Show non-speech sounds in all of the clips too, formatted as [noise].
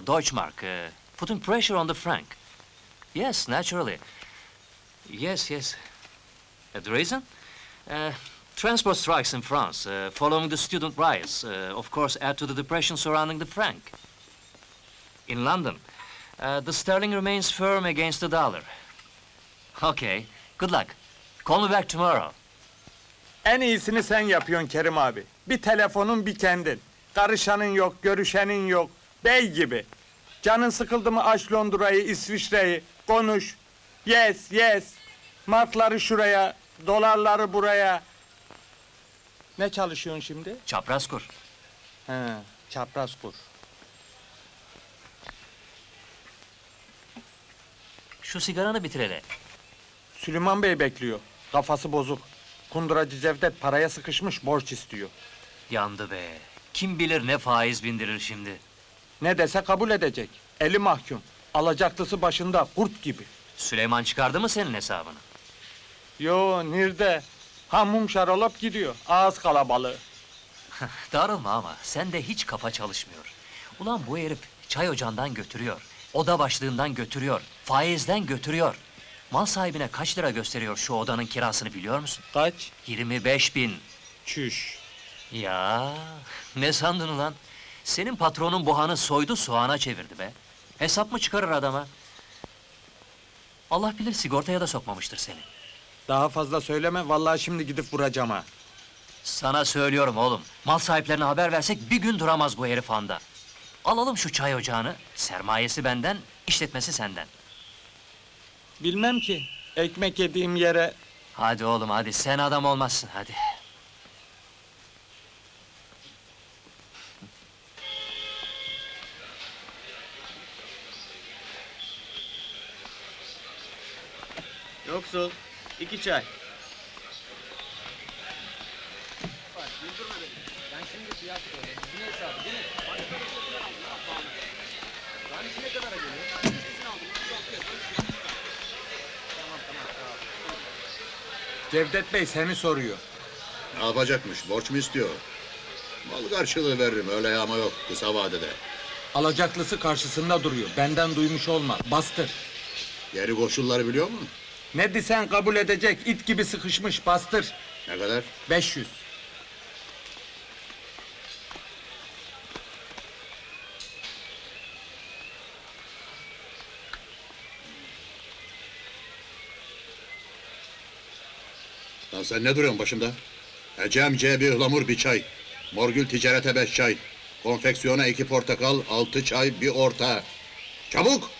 Deutschmark, uh, putting pressure on the franc. Yes, naturally. Yes, yes. Uh, the reason? Uh, transport strikes in France, uh, following the student riots, uh, of course, add to the depression surrounding the franc. In London, uh, the sterling remains firm against the dollar. Okay, good luck. Call me back tomorrow. En iyisini sen yapıyorsun Kerim abi. Bir telefonun bir kendin. Karışanın yok, görüşenin yok. Bey gibi. Canın sıkıldı mı aç Londra'yı, İsviçre'yi. Konuş. Yes, yes. Markları şuraya, dolarları buraya. Ne çalışıyorsun şimdi? Çapraz kur. He, çapraz kur. Şu sigaranı bitir hele. Süleyman Bey bekliyor. Kafası bozuk. Kunduracı Cevdet paraya sıkışmış, borç istiyor. Yandı be. Kim bilir ne faiz bindirir şimdi. Ne dese kabul edecek. Eli mahkum. Alacaklısı başında, kurt gibi. Süleyman çıkardı mı senin hesabını? Yo, nerede? Hamum şarolap gidiyor. Ağız kalabalığı. Darılma ama sende hiç kafa çalışmıyor. Ulan bu herif çay ocağından götürüyor. Oda başlığından götürüyor. Faizden götürüyor. Mal sahibine kaç lira gösteriyor şu odanın kirasını biliyor musun? Kaç? 25 bin. Çüş. Ya ne sandın ulan? Senin patronun buhanı soydu soğana çevirdi be. Hesap mı çıkarır adama? Allah bilir sigortaya da sokmamıştır seni. Daha fazla söyleme, vallahi şimdi gidip vuracağım ha. Sana söylüyorum oğlum. Mal sahiplerine haber versek bir gün duramaz bu herif anda. Alalım şu çay ocağını. Sermayesi benden, işletmesi senden. Bilmem ki, ekmek yediğim yere... Hadi oğlum hadi, sen adam olmazsın hadi. Yoksul. iki çay. Cevdet Bey seni soruyor. Ne yapacakmış? Borç mu istiyor? Mal karşılığı veririm öyle yağma yok kısa vadede. Alacaklısı karşısında duruyor. Benden duymuş olma. Bastır. Yeni koşulları biliyor mu? Ne desen kabul edecek. it gibi sıkışmış. Bastır. Ne kadar? 500. Lan sen ne duruyorsun başımda? Ecem C bir ıhlamur bir çay. Morgül ticarete beş çay. Konfeksiyona iki portakal, altı çay, bir orta. Çabuk!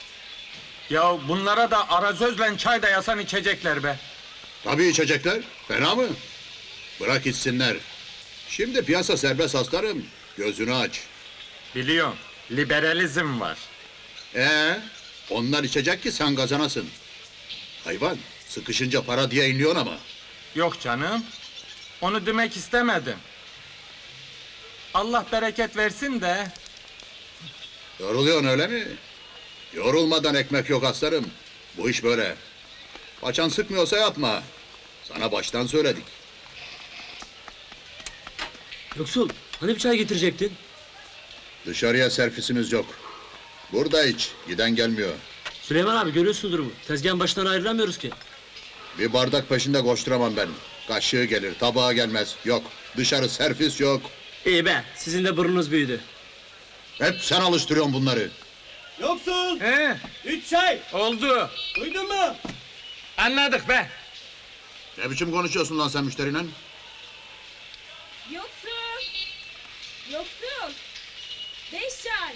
Ya bunlara da arazözle çay da yasan içecekler be. Tabii içecekler. Fena mı? Bırak içsinler. Şimdi piyasa serbest aslarım. Gözünü aç. Biliyorum. Liberalizm var. Ee, onlar içecek ki sen kazanasın. Hayvan, sıkışınca para diye inliyorsun ama. Yok canım. Onu demek istemedim. Allah bereket versin de. Yoruluyorsun öyle mi? Yorulmadan ekmek yok aslarım. Bu iş böyle. Paçan sıkmıyorsa yapma. Sana baştan söyledik. Yoksul, hani bir çay getirecektin? Dışarıya servisimiz yok. Burada iç, giden gelmiyor. Süleyman abi görüyorsun durumu. Tezgahın başından ayrılamıyoruz ki. Bir bardak peşinde koşturamam ben. Kaşığı gelir, tabağa gelmez. Yok, dışarı servis yok. İyi be, sizin de burnunuz büyüdü. Hep sen alıştırıyorsun bunları. Yoksul. He, Üç çay. oldu. Duydun mu? Anladık be. Ne biçim konuşuyorsun lan sen müşteriyle? Yoksul! Yoksul! Beş çay!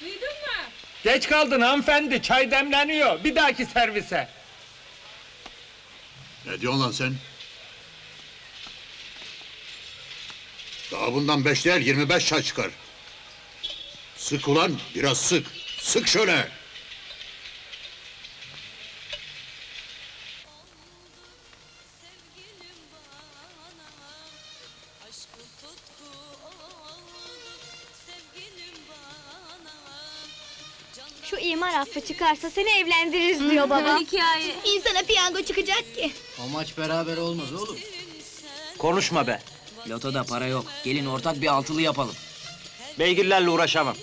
Duydun mu? Geç kaldın hanımefendi. Çay demleniyor. Bir dahaki servise. Ne diyorsun lan sen? Daha bundan beş değil, yirmi beş çay çıkar. Sık ulan, biraz sık. Sık şöyle. Sevgilim bana aşkı tutku oldu sevgilim bana Şu imar affı çıkarsa seni evlendiririz diyor baba. Hikaye. İnsana piyango çıkacak ki. Amaç beraber olmaz oğlum. Konuşma be. Lotoda para yok. Gelin ortak bir altılı yapalım. Beygirlerle uğraşamam.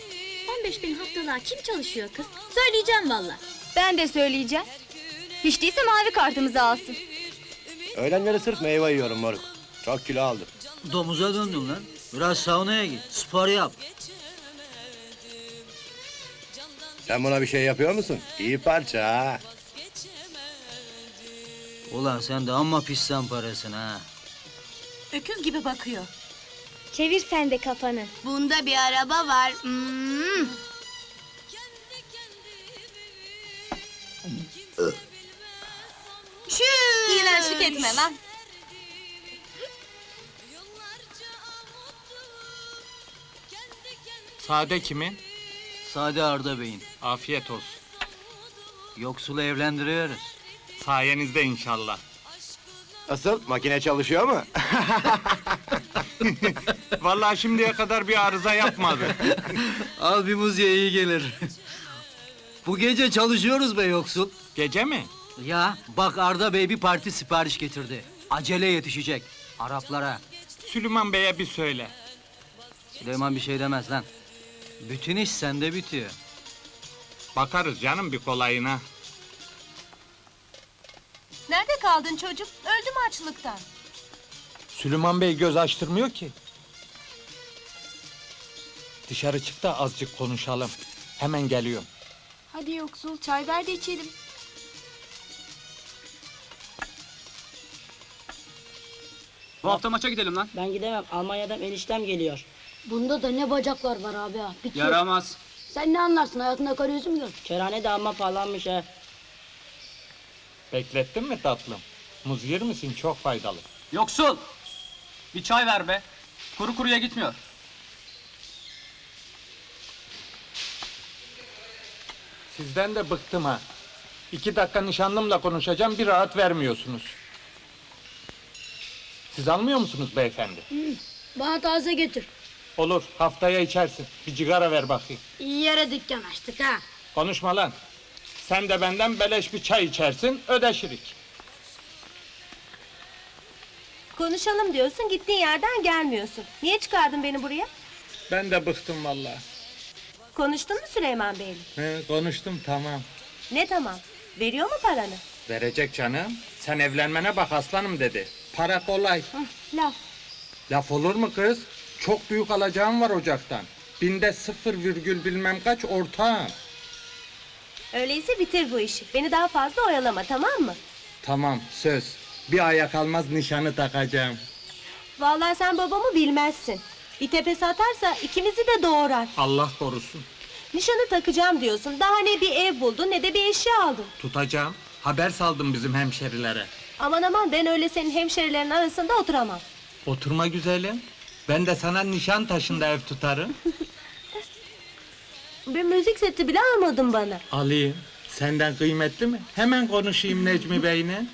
15 bin haftalığa kim çalışıyor kız? Söyleyeceğim valla. Ben de söyleyeceğim. Hiç değilse mavi kartımızı alsın. Öğlenleri sırf meyve yiyorum moruk. Çok kilo aldım. Domuza döndün lan. Biraz saunaya git. Spor yap. Sen buna bir şey yapıyor musun? İyi parça ha. Ulan sen de amma pissan parasın ha. Öküz gibi bakıyor. Çevir sen de kafanı. Bunda bir araba var. Hmm. Şu. İğrençlik etme lan. Sade kimin? Sade Arda Bey'in. Afiyet olsun. Yoksulu evlendiriyoruz. Sayenizde inşallah. Nasıl? Makine çalışıyor mu? [laughs] [laughs] Vallahi şimdiye kadar bir arıza yapmadı. [laughs] Al bir muz ye iyi gelir. Bu gece çalışıyoruz be yoksul. Gece mi? Ya bak Arda Bey bir parti sipariş getirdi. Acele yetişecek. Araplara. Süleyman Bey'e bir söyle. Süleyman bir şey demez lan. Bütün iş sende bitiyor. Bakarız canım bir kolayına. Nerede kaldın çocuk? Öldüm açlıktan. Süleyman Bey göz açtırmıyor ki. Dışarı çık da azıcık konuşalım. Hemen geliyorum. Hadi yoksul çay ver de içelim. Bu hafta maça gidelim lan. Ben gidemem. Almanya'dan eniştem geliyor. Bunda da ne bacaklar var abi ha. Bitiyor. Yaramaz. Sen ne anlarsın hayatında karı yüzüm gör. Kerane de amma pahalanmış ha. Beklettin mi tatlım? Muz yer misin? Çok faydalı. Yoksul. Bir çay ver be. Kuru kuruya gitmiyor. Sizden de bıktım ha. İki dakika nişanlımla konuşacağım, bir rahat vermiyorsunuz. Siz almıyor musunuz beyefendi? Bana taze getir. Olur, haftaya içersin. Bir cigara ver bakayım. İyi yere dükkan açtık ha. Konuşma lan. Sen de benden beleş bir çay içersin, ödeşirik. Konuşalım diyorsun gittiğin yerden gelmiyorsun. Niye çıkardın beni buraya? Ben de bıktım vallahi. Konuştun mu Süleyman Bey'le? He, konuştum tamam. Ne tamam? Veriyor mu paranı? Verecek canım. Sen evlenmene bak aslanım dedi. Para kolay. Hı, laf. Laf olur mu kız? Çok büyük alacağım var ocaktan. Binde sıfır virgül bilmem kaç ortağım. Öyleyse bitir bu işi. Beni daha fazla oyalama tamam mı? Tamam söz. Bir aya kalmaz nişanı takacağım. Vallahi sen babamı bilmezsin. Bir tepesi atarsa ikimizi de doğurar. Allah korusun. Nişanı takacağım diyorsun. Daha ne bir ev buldun ne de bir eşya aldın. Tutacağım. Haber saldım bizim hemşerilere. Aman aman ben öyle senin hemşerilerin arasında oturamam. Oturma güzelim. Ben de sana nişan taşında ev tutarım. [laughs] Bir müzik seti bile almadın bana. Alayım. Senden kıymetli mi? Hemen konuşayım Necmi Bey'le.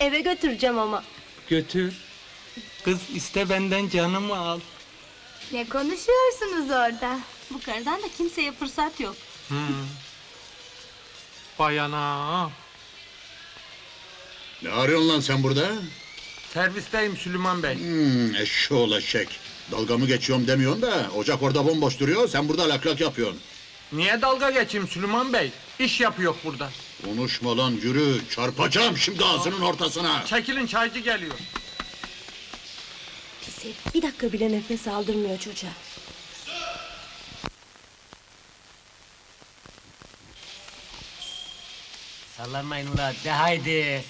Eve götüreceğim ama. Götür. Kız iste benden canımı al. Ne konuşuyorsunuz orada? Bu karıdan da kimseye fırsat yok. Bayana. Ne arıyorsun lan sen burada? Servisteyim Süleyman Bey. Hmm, eşşoğlu eşek. Dalgamı geçiyorum demiyorsun da ocak orada bomboş duruyor sen burada lak lak yapıyorsun. Niye dalga geçeyim Süleyman Bey? İş yapıyor burada. Konuşma lan yürü çarpacağım şimdi ağzının ortasına. Çekilin çaycı geliyor. Pis herif. Bir dakika bile nefes aldırmıyor çocuğa. Sallanmayın ula de haydi.